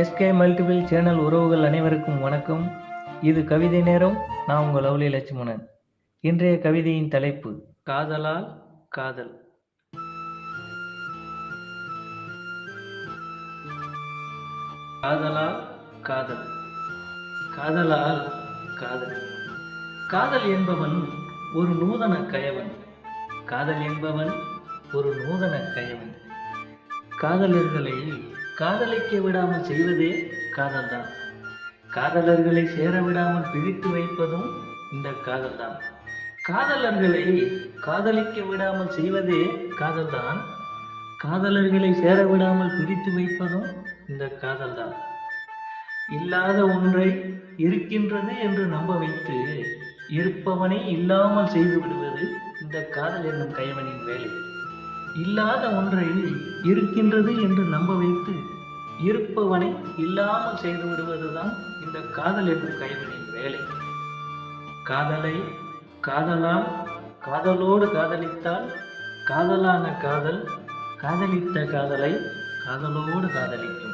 SK multiple channel உறவுகள் அனைவருக்கும் வணக்கம். இது கவிதை நேரம். நான் உங்கள் லவ்லி லட்சுமணன். இன்றைய கவிதையின் தலைப்பு காதலால் காதல். காதலால் காதல். காதலால் காதல். காதல் என்பவன் ஒரு நூதன கயவன். காதல் என்பவன் ஒரு நூதன கயவன். காதலர்களை காதலிக்க விடாமல் செய்வதே காதல்தான். காதலர்களை சேர விடாமல் பிரித்து வைப்பதும் இந்த காதல்தான். காதலர்களை காதலிக்க விடாமல் செய்வதே காதல்தான். காதலர்களை சேர விடாமல் பிரித்து வைப்பதும் இந்த காதல்தான். இல்லாத ஒன்றை இருக்கின்றது என்று நம்ப வைத்து இருப்பவனை இல்லாமல் செய்து விடுவது இந்த காதல் என்னும் கைவனின் வேலை. இல்லாத ஒன்றை இருக்கின்றது என்று நம்ப வைத்து இருப்பவனை இல்லாமல் செய்து விடுவதுதான் இந்த காதல் என்ற கைவனின் வேலை. காதலை காதலால் காதலோடு காதலித்தால் காதலான காதல் காதலித்த காதலை காதலோடு காதலிக்கும்.